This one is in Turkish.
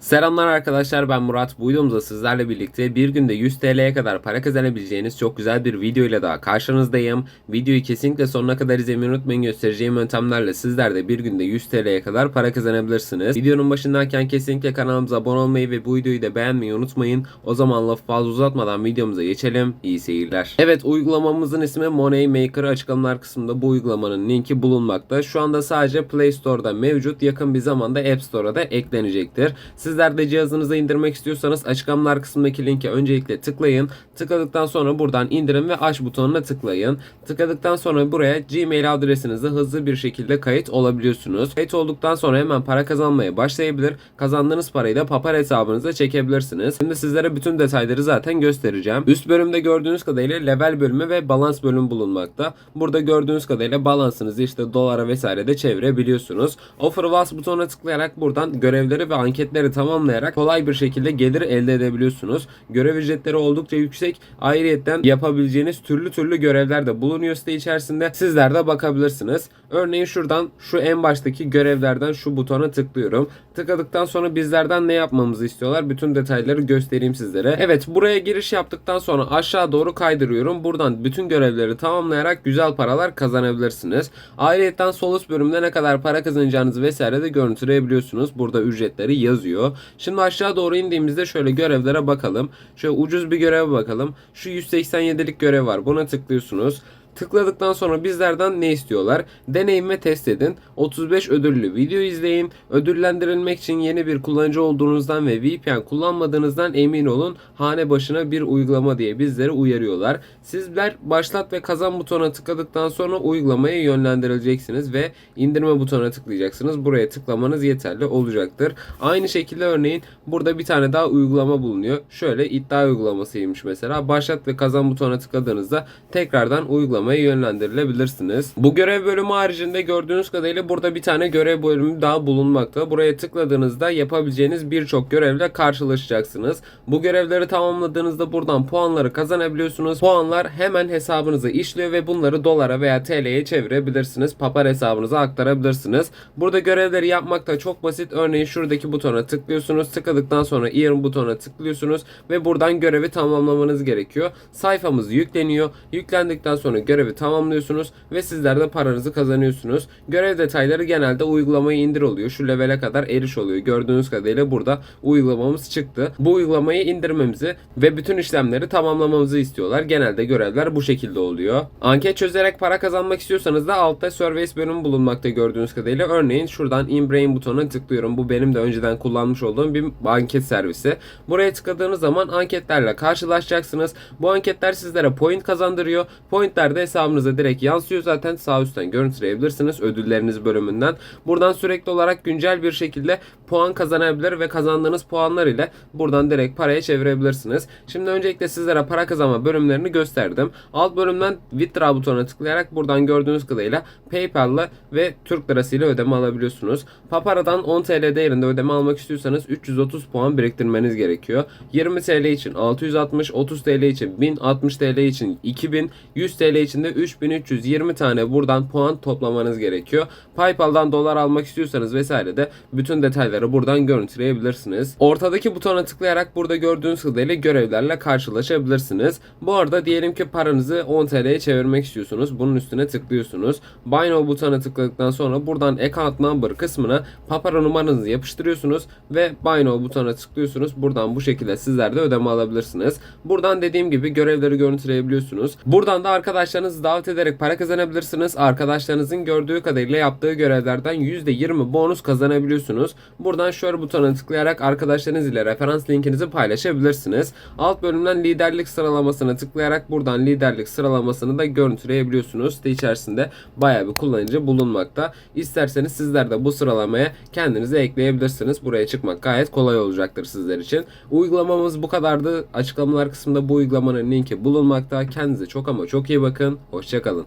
Selamlar arkadaşlar ben Murat. Bu videomuzda sizlerle birlikte bir günde 100 TL'ye kadar para kazanabileceğiniz çok güzel bir video ile daha karşınızdayım. Videoyu kesinlikle sonuna kadar izlemeyi unutmayın. Göstereceğim yöntemlerle sizler de bir günde 100 TL'ye kadar para kazanabilirsiniz. Videonun başındayken kesinlikle kanalımıza abone olmayı ve bu videoyu da beğenmeyi unutmayın. O zaman lafı fazla uzatmadan videomuza geçelim. İyi seyirler. Evet uygulamamızın ismi Money Maker açıklamalar kısmında bu uygulamanın linki bulunmakta. Şu anda sadece Play Store'da mevcut. Yakın bir zamanda App Store'a da eklenecektir. Sizler de cihazınıza indirmek istiyorsanız açıklamalar kısmındaki linke öncelikle tıklayın. Tıkladıktan sonra buradan indirin ve aç butonuna tıklayın. Tıkladıktan sonra buraya Gmail adresinizi hızlı bir şekilde kayıt olabiliyorsunuz. Kayıt olduktan sonra hemen para kazanmaya başlayabilir. Kazandığınız parayı da Papar hesabınıza çekebilirsiniz. Şimdi sizlere bütün detayları zaten göstereceğim. Üst bölümde gördüğünüz kadarıyla level bölümü ve balans bölümü bulunmakta. Burada gördüğünüz kadarıyla balansınızı işte dolara vesaire de çevirebiliyorsunuz. Offer Was butonuna tıklayarak buradan görevleri ve anketleri tamamlayarak kolay bir şekilde gelir elde edebiliyorsunuz. Görev ücretleri oldukça yüksek. Ayrıyetten yapabileceğiniz türlü türlü görevler de bulunuyor site içerisinde. Sizler de bakabilirsiniz. Örneğin şuradan şu en baştaki görevlerden şu butona tıklıyorum. Tıkladıktan sonra bizlerden ne yapmamızı istiyorlar? Bütün detayları göstereyim sizlere. Evet buraya giriş yaptıktan sonra aşağı doğru kaydırıyorum. Buradan bütün görevleri tamamlayarak güzel paralar kazanabilirsiniz. Ayrıyetten sol üst bölümde ne kadar para kazanacağınızı vesaire de görüntüleyebiliyorsunuz. Burada ücretleri yazıyor. Şimdi aşağı doğru indiğimizde şöyle görevlere bakalım. Şöyle ucuz bir göreve bakalım. Şu 187'lik görev var. Buna tıklıyorsunuz. Tıkladıktan sonra bizlerden ne istiyorlar? Deneyim ve test edin. 35 ödüllü video izleyin. Ödüllendirilmek için yeni bir kullanıcı olduğunuzdan ve VPN kullanmadığınızdan emin olun. Hane başına bir uygulama diye bizleri uyarıyorlar. Sizler başlat ve kazan butonuna tıkladıktan sonra uygulamaya yönlendirileceksiniz ve indirme butonuna tıklayacaksınız. Buraya tıklamanız yeterli olacaktır. Aynı şekilde örneğin burada bir tane daha uygulama bulunuyor. Şöyle iddia uygulamasıymış mesela. Başlat ve kazan butonuna tıkladığınızda tekrardan uygulamaya yönlendirilebilirsiniz. Bu görev bölümü haricinde gördüğünüz kadarıyla burada bir tane görev bölümü daha bulunmakta. Buraya tıkladığınızda yapabileceğiniz birçok görevle karşılaşacaksınız. Bu görevleri tamamladığınızda buradan puanları kazanabiliyorsunuz. Puanlar hemen hesabınıza işliyor ve bunları dolara veya TL'ye çevirebilirsiniz. Papar hesabınıza aktarabilirsiniz. Burada görevleri yapmak da çok basit. Örneğin şuradaki butona tıklıyorsunuz. Tıkladıktan sonra Earn butonuna tıklıyorsunuz ve buradan görevi tamamlamanız gerekiyor. Sayfamız yükleniyor. Yüklendikten sonra görevi tamamlıyorsunuz ve sizler de paranızı kazanıyorsunuz. Görev detayları genelde uygulamayı indir oluyor. Şu levele kadar eriş oluyor. Gördüğünüz kadarıyla burada uygulamamız çıktı. Bu uygulamayı indirmemizi ve bütün işlemleri tamamlamamızı istiyorlar. Genelde görevler bu şekilde oluyor. Anket çözerek para kazanmak istiyorsanız da altta Surveys bölümü bulunmakta gördüğünüz kadarıyla. Örneğin şuradan InBrain butonuna tıklıyorum. Bu benim de önceden kullanmış olduğum bir anket servisi. Buraya tıkladığınız zaman anketlerle karşılaşacaksınız. Bu anketler sizlere point kazandırıyor. Pointler de hesabınıza direkt yansıyor zaten. Sağ üstten görüntüleyebilirsiniz ödülleriniz bölümünden. Buradan sürekli olarak güncel bir şekilde puan kazanabilir ve kazandığınız puanlar ile buradan direkt paraya çevirebilirsiniz. Şimdi öncelikle sizlere para kazanma bölümlerini gösterdim. Alt bölümden Withdraw butonuna tıklayarak buradan gördüğünüz kadarıyla PayPal'la ve Türk lirası ile ödeme alabiliyorsunuz. Papara'dan 10 TL değerinde ödeme almak istiyorsanız 330 puan biriktirmeniz gerekiyor. 20 TL için 660, 30 TL için 1000, 60 TL için 2000, 100 TL için de 3320 tane buradan puan toplamanız gerekiyor. PayPal'dan dolar almak istiyorsanız vesaire de bütün detayları buradan görüntüleyebilirsiniz. Ortadaki butona tıklayarak burada gördüğünüz kadarıyla görevlerle karşılaşabilirsiniz. Bu arada diyelim ki paranızı 10 TL'ye çevirmek istiyorsunuz. Bunun üstüne tıklıyorsunuz. Buy Now butonuna tıkladıktan sonra buradan Account Number kısmına Papara numaranızı yapıştırıyorsunuz ve Buy Now butonuna tıklıyorsunuz. Buradan bu şekilde sizler de ödeme alabilirsiniz. Buradan dediğim gibi görevleri görüntüleyebiliyorsunuz. Buradan da arkadaşlarınızı davet ederek para kazanabilirsiniz. Arkadaşlarınızın gördüğü kadarıyla yaptığı görevlerden %20 bonus kazanabiliyorsunuz. Buradan şöyle butona tıklayarak arkadaşlarınız ile referans linkinizi paylaşabilirsiniz. Alt bölümden liderlik sıralamasına tıklayarak buradan liderlik sıralamasını da görüntüleyebiliyorsunuz. Site içerisinde bayağı bir kullanıcı bulunmakta. İsterseniz sizler de bu sıralamaya kendinizi ekleyebilirsiniz. Buraya çıkmak gayet kolay olacaktır sizler için. Uygulamamız bu kadardı. Açıklamalar kısmında bu uygulamanın linki bulunmakta. Kendinize çok ama çok iyi bakın. Hoşçakalın.